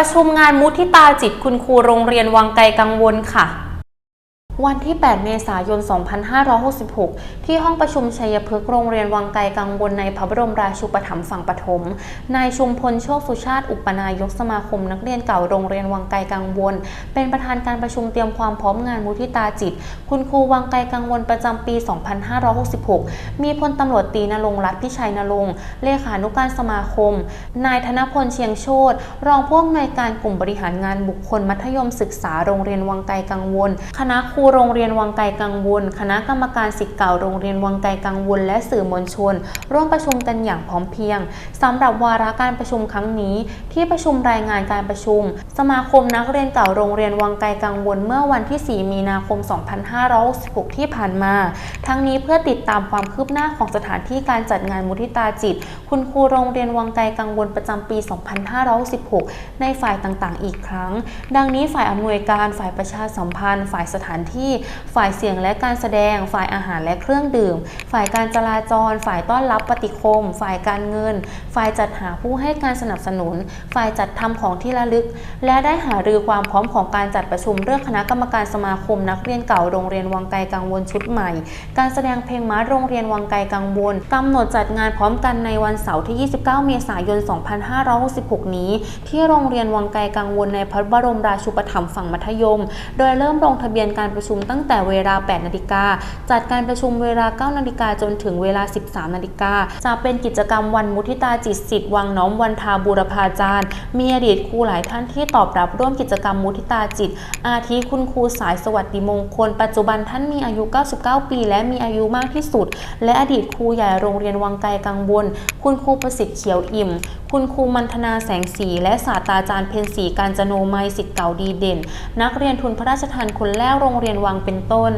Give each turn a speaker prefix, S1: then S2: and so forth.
S1: ประชุมงานมุทิตาจิตคุณครูโรงเรียนวังไกลกังวลค่ะ วันที่ 8 เมษายน 2566 ที่ห้องประชุมชัยพฤกษ์โรงเรียนวังไกลกังวลในพระบรมราชูปถัมภ์ฝั่งปฐม นายชุมพลโชคสุชาติอุปนายกสมาคมนักเรียนเก่าโรงเรียนวังไกลกังวล เป็นประธานการประชุมเตรียมความพร้อมงานมุทิตาจิต คุณครูวังไกลกังวลประจำปี 2566 มีพลตำรวจตีนรงรัตน์พิชัยนรงค์เลขานุการสมาคม นายธนพลเชียงโชตรองผู้อำนวยการกลุ่มบริหารงานบุคคลมัธยมศึกษาโรงเรียนวังไกลกังวล คณะครูโรงเรียนวังไกลกังวล คณะกรรมการศิษย์เก่าโรงเรียนวังไกลกังวล และสื่อมวลชน ร่วมประชุมกันอย่างพร้อมเพรียงสำหรับวาระการประชุมครั้งนี้ ที่ประชุมรายงานการประชุม สมาคมนักเรียนเก่าโรงเรียนวังไกลกังวล เมื่อวันที่ 4 มีนาคม 2566 ที่ผ่านมา ทั้งนี้เพื่อติดตามความคืบหน้าของสถานที่การจัดงานมุทิตาจิต คุณครูโรงเรียนวังไกลกังวลประจำปี 2516ในฝ่ายต่างๆ อีกครั้ง ดังนี้ฝ่ายอำนวยการ ฝ่ายประชาสัมพันธ์ ฝ่ายสถานที่ฝ่ายเสียงและการแสดง ฝ่ายอาหารและเครื่องดื่ม ฝ่ายการจราจร ฝ่ายต้อนรับปฏิคม ฝ่ายการเงิน ฝ่ายจัดหาผู้ให้การสนับสนุน ฝ่ายจัดทำของที่ระลึก และได้หารือความพร้อมของการจัดประชุมเรื่องคณะกรรมการสมาคมนักเรียนเก่าโรงเรียนวังไกลกังวลชุดใหม่ การแสดงเพลงม้าโรงเรียนวังไกลกังวลกำหนดจัดงานพร้อมกันในวันเสาร์ที่ 29 เมษายน 2566 นี้ ที่โรงเรียนวังไกลกังวลในพระบรมราชูปถัมภ์ฝั่งมัธยม โดยเริ่มลงทะเบียนการประชุมตั้งแต่เวลา 8 นาฬิกา จัดการประชุมเวลา 9 นาฬิกาจนถึงเวลา 13 นาฬิกา จะเป็นกิจกรรมวันมุทิตาจิตสิทธิ์วังน้อมวันทาบูรพาจารย์ มีอดีตครูหลายท่านที่ตอบรับร่วมกิจกรรมมุทิตาจิต อาทิคุณครูสายสวัสดิมงคล ปัจจุบันท่านมีอายุ 99 ปี และมีอายุมากที่สุด และอดีตครูใหญ่โรงเรียนวังไกลกังวลคุณครูประสิทธิ์เขียวอิ่ม คุณครูมันธนาแสงสี และศาสตราจารย์เพนสีการจโนมัยสิทธิ์เก่าดีเด่น นักเรียนทุนพระราชทานคนแรกโรงเรียนนวังเป็นต้น